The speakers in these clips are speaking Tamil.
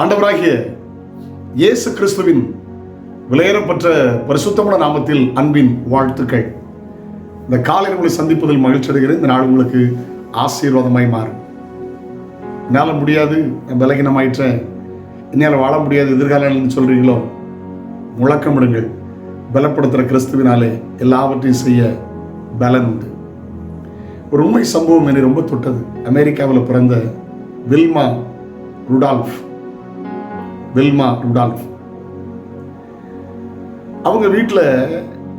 ஆண்டவராகிய இயேசு கிறிஸ்துவின் விலையேறப்பட்ட பரிசுத்தமான நாமத்தில் அன்பின் வாழ்த்துக்கள். இந்த காலை உங்களை சந்திப்பதில் மகிழ்ச்சி அடைகிறேன். இந்த நாள் உங்களுக்கு ஆசீர்வாதமாய் மாறும். என்னால் முடியாது நான் பலகீனமாயிட்டேன் என்னால் வாழ முடியாது எதிர்காலம் சொல்கிறீங்களோ முழக்கமிடுங்கள். பலப்படுத்துகிற கிறிஸ்துவினாலே எல்லாவற்றையும் செய்ய பலன் உண்டு. ஒரு உண்மை சம்பவம் என்னை ரொம்ப தொட்டது. அமெரிக்காவில் பிறந்த வில்மா ருடால்ஃப். வில்மா ருடால்ஃப் அவங்க வீட்டில்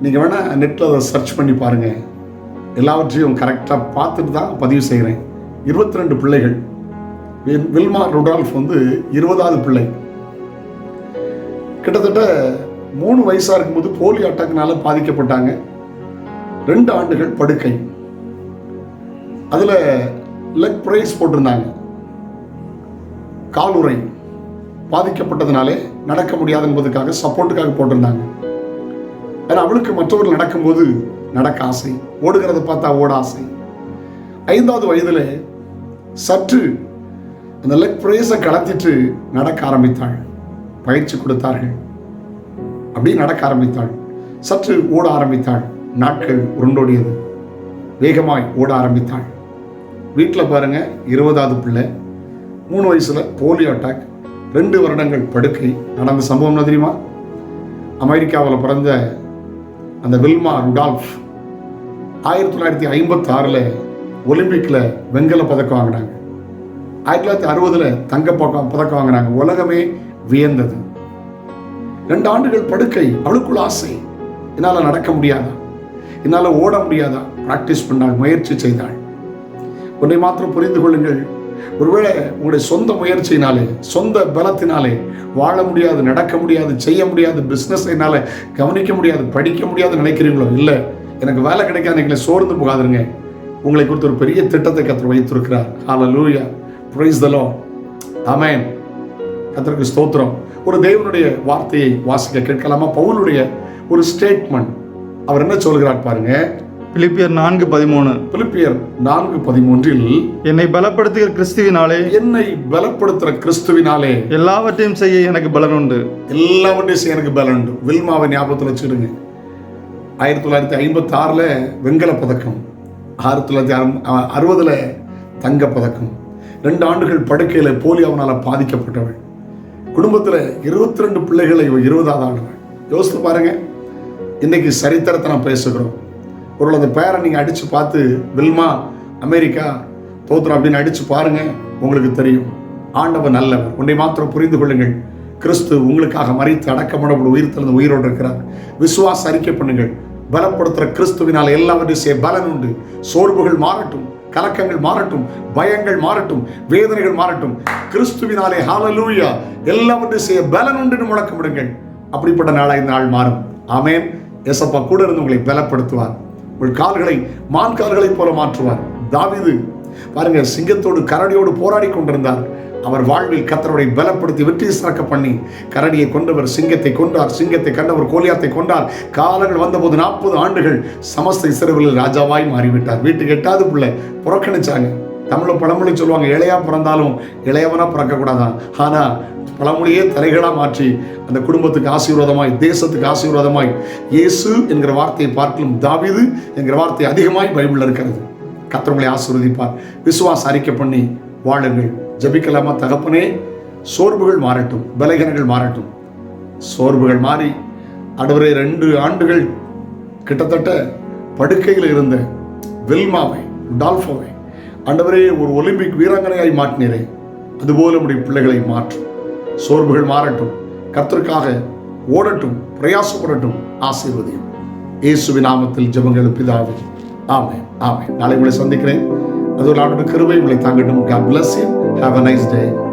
நீங்கள் வேணால் நெட்டில் அதை சர்ச் பண்ணி பாருங்கள் எல்லாவற்றையும் கரெக்டாக பார்த்துட்டு தான் பதிவு செய்கிறேன் இருபத்தி ரெண்டு பிள்ளைகள் வில்மா ருடால்ஃப் வந்து இருபதாவது பிள்ளை. கிட்டத்தட்ட மூணு வயசாக இருக்கும்போது போலியோ அட்டாக்னால பாதிக்கப்பட்டாங்க. ரெண்டு ஆண்டுகள் படுக்கை. அதில் லெக் ப்ரைஸ் போட்டிருந்தாங்க. காலுறை. பாதிக்கப்பட்டதுனாலே நடக்க முடியாது என்பதுக்காக சப்போர்ட்டுக்காக போட்டிருந்தாங்க. ஏன்னா அவளுக்கு மற்றவர்கள் நடக்கும்போது நடக்க ஆசை. ஓடுகிறத பார்த்தா ஓட ஆசை. ஐந்தாவது வயதில் சற்று அந்த லெக் பிரேஸை கலத்திட்டு நடக்க ஆரம்பித்தாள். பயிற்சி கொடுத்தார்கள். அப்படி நடக்க ஆரம்பித்தாள். சற்று ஓட ஆரம்பித்தாள். நாட்கள் உருண்டோடியது. வேகமாய் ஓட ஆரம்பித்தாள். வீட்டில் பாருங்கள் இருபதாவது பிள்ளை. மூணு வயசில் போலியோ அட்டாக். ரெண்டு வருடங்கள் படுக்கை நடந்த சம்பவம் என்ன தெரியுமா? அமெரிக்காவில் பிறந்த அந்த வில்மா ருடால்ஃப் ஆயிரத்தி தொள்ளாயிரத்தி ஐம்பத்தி ஆறில் ஒலிம்பிக்கில் வெண்கல பதக்கம் வாங்கினாங்க. ஆயிரத்தி தொள்ளாயிரத்தி அறுபதில் தங்க பக்கம் பதக்கம் வாங்கினாங்க. உலகமே வியந்தது. ரெண்டு ஆண்டுகள் படுக்கை அவளுக்குள் ஆசை. என்னால் நடக்க முடியாதா? என்னால் ஓட முடியாதா? ப்ராக்டிஸ் பண்ணாள் முயற்சி செய்தாள் ஒன்றை மாத்திரம் புரிந்து கொள்ளுங்கள். ஒருவேளை உங்களுடைய சொந்த முயற்சியினாலே சொந்த பலத்தினாலே வாழ முடியாது நடக்க முடியாது செய்ய முடியாது பிஸ்னஸ் என்னால் கவனிக்க முடியாது படிக்க முடியாது நினைக்கிறீங்களோ? இல்லை. எனக்கு வேலை கிடைக்காது எங்களை சோர்ந்து போகாதுங்க. உங்களை குறித்து ஒரு பெரிய திட்டத்தை கத்தர் வைத்திருக்கிறார். ஹால லூயா the தலோ ஆமென் கத்தருக்கு ஸ்தோத்திரம். ஒரு தேவனுடைய வார்த்தையை வாசிக்க கேட்கலாமா? பவுலுடைய ஒரு ஸ்டேட்மெண்ட் அவர் என்ன சொல்கிறார் பாருங்க? பிலிப்பியர் நான்கு பதிமூணு. பிலிப்பியர் நான்கு பதிமூன்றில் என்னை பலப்படுத்துகிற கிறிஸ்துவினாலே என்னை பலப்படுத்துற கிறிஸ்துவினாலே எல்லாவற்றையும் செய்ய எனக்கு பலன் உண்டு எல்லாவற்றையும் செய்ய எனக்கு பலன் உண்டு வில்மாவை ஞாபகத்தில் வச்சுடுங்க ஆயிரத்தி தொள்ளாயிரத்தி ஐம்பத்தி ஆறில் வெண்கல பதக்கம். ஆயிரத்தி தொள்ளாயிரத்தி அறுபதில் தங்க பதக்கம். ரெண்டு ஆண்டுகள் படுக்கையில் போலியோவினால் பாதிக்கப்பட்டவள். குடும்பத்தில் இருபத்தி ரெண்டு பிள்ளைகளை இருபதாவது ஆண்டவள் யோசித்து பாருங்க. இன்னைக்கு சரித்திரத்தை நான் பேசுகிறோம். ஒரு அந்த பேரை நீங்கள் அடித்து பார்த்து வில்மா அமெரிக்கா தோத்திரம் அப்படின்னு அடித்து பாருங்க உங்களுக்கு தெரியும். ஆண்டவர் நல்லவர். உன்னை மாத்திரம் புரிந்து கொள்ளுங்கள். கிறிஸ்து உங்களுக்காக மறைத்து அடக்கமடப்படும் உயிர் திறந்து உயிரோடு இருக்கிறார். விசுவாச அறிக்கை பண்ணுங்கள். பலப்படுத்துகிற கிறிஸ்துவினால் எல்லாவற்றையும் செய்ய பலன் உண்டு. சோர்வுகள் மாறட்டும் கலக்கங்கள் மாறட்டும் பயங்கள் மாறட்டும் வேதனைகள் மாறட்டும். கிறிஸ்துவினாலே ஹாலலூயா எல்லாவற்றையும் செய்ய பலன் உண்டு முழக்கமிடுங்கள். அப்படிப்பட்ட நாளாக இந்த நாள் மாறும். ஆமேன். எசப்பா கூட இருந்து உங்களை பலப்படுத்துவார். உங்கள் கால்களை மான் கால்களைப் போல மாற்றுவார். தாவிது பாருங்க சிங்கத்தோடு கரடியோடு போராடி கொண்டிருந்தார். அவர் வாழ்வில் கத்தருடைய பலப்படுத்தி வெற்றி சிறக்க பண்ணி கரடியை கொண்டவர் சிங்கத்தை கொண்டார் சிங்கத்தை கண்டவர் கோலியாத்தை கொண்டார் காலங்கள் வந்தபோது நாற்பது ஆண்டுகள் சமஸ்த இஸ்ரவேலில் ராஜாவாய் மாறிவிட்டார். வீட்டுக்கு எட்டாவது பிள்ளை புறக்கணிச்சாங்க. தமிழில் பழமொழி சொல்லுவாங்க இளையா பிறந்தாலும் இளையவனா பிறக்கக்கூடாதான். ஆனா பழமொழியே தலைகளா மாற்றி அந்த குடும்பத்துக்கு ஆசீர்வாதமாய் தேசத்துக்கு ஆசீர்வாதமாய் இயேசு என்கிற வார்த்தையை பார்க்கலும் தாவீது என்கிற வார்த்தை அதிகமாய் பைபிளில் இருக்கிறது. கத்தவங்களை ஆசீர்வதிப்பார். விசுவாச அறிக்கை பண்ணி வாழுங்கள். ஜபிக்கலாமா தகப்பனே? சோர்வுகள் மாறட்டும் பலகீனங்கள் மாறட்டும். சோர்வுகள் மாறி அடுவரே ரெண்டு ஆண்டுகள் கிட்டத்தட்ட படுக்கையில் இருந்த வில்மாவை டால்ஃபோவை ஆண்டவரே ஒரு ஒலிம்பிக் வீராங்கனையாய் மாற்றினரே. அதுபோல உடைய பிள்ளைகளை மாற்றும். சோர்வுகள் மாறட்டும். கத்திற்காக ஓடட்டும் பிரயாசப்படட்டும் ஆசீர்வதியும். இயேசுவி நாமத்தில் ஜபங்கள் பிதாவே. ஆமே ஆமே நாளை உங்களை சந்திக்கிறேன். அது ஒரு ஆண்டோட கிருபை. உங்களை தாங்கட்டும். God bless you. டே